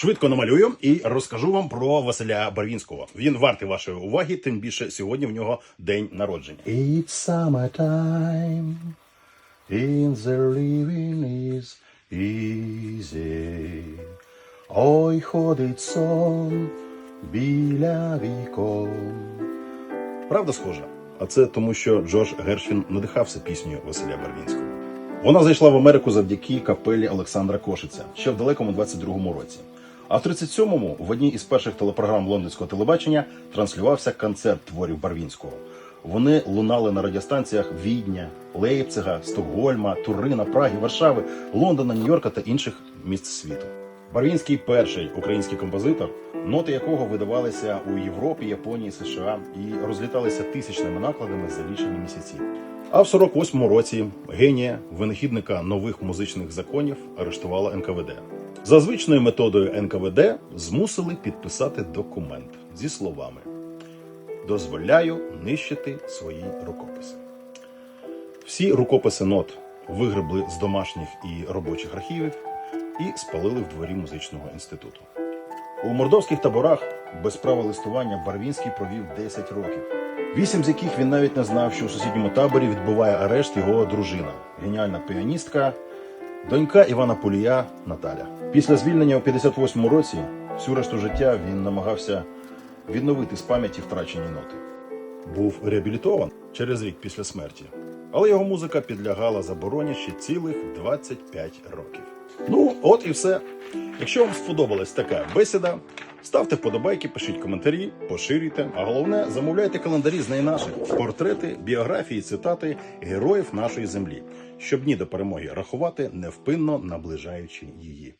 Швидко намалюю і розкажу вам про Василя Барвінського. Він вартий вашої уваги, тим більше сьогодні в нього день народження. It's summertime, and the living is easy. Ой, ходить сон біля вікон. Правда схожа? А це тому, що Джордж Гершвін надихався піснею Василя Барвінського. Вона зайшла в Америку завдяки капелі Олександра Кошиця ще в далекому 22-му році. А в 37-му в одній із перших телепрограм лондонського телебачення транслювався концерт творів Барвінського. Вони лунали на радіостанціях Відня, Лейпцига, Стокгольма, Турина, Праги, Варшави, Лондона, Нью-Йорка та інших міст світу. Барвінський перший український композитор, ноти якого видавалися у Європі, Японії, США і розліталися тисячними накладами за лічені місяці. А в 48-му році генія, винахідника нових музичних законів, арештувала НКВД. За звичною методою НКВД змусили підписати документ зі словами: дозволяю нищити свої рукописи. Всі рукописи нот вигребли з домашніх і робочих архівів і спалили в дворі музичного інституту. У мордовських таборах без права листування Барвінський провів 10 років. Вісім з яких він навіть не знав, що у сусідньому таборі відбуває арешт його дружина, геніальна піаністка, донька Івана Полія Наталя. Після звільнення у 58-му році всю решту життя він намагався відновити з пам'яті втрачені ноти. Був реабілітован через рік після смерті, але його музика підлягала забороні ще цілих 25 років. Ну, от і все. Якщо вам сподобалась така бесіда, ставте вподобайки, пишіть коментарі, поширюйте. А головне, замовляйте календарі з найнаших портрети, біографії, цитати героїв нашої землі, щоб дні до перемоги рахувати, невпинно наближаючи її.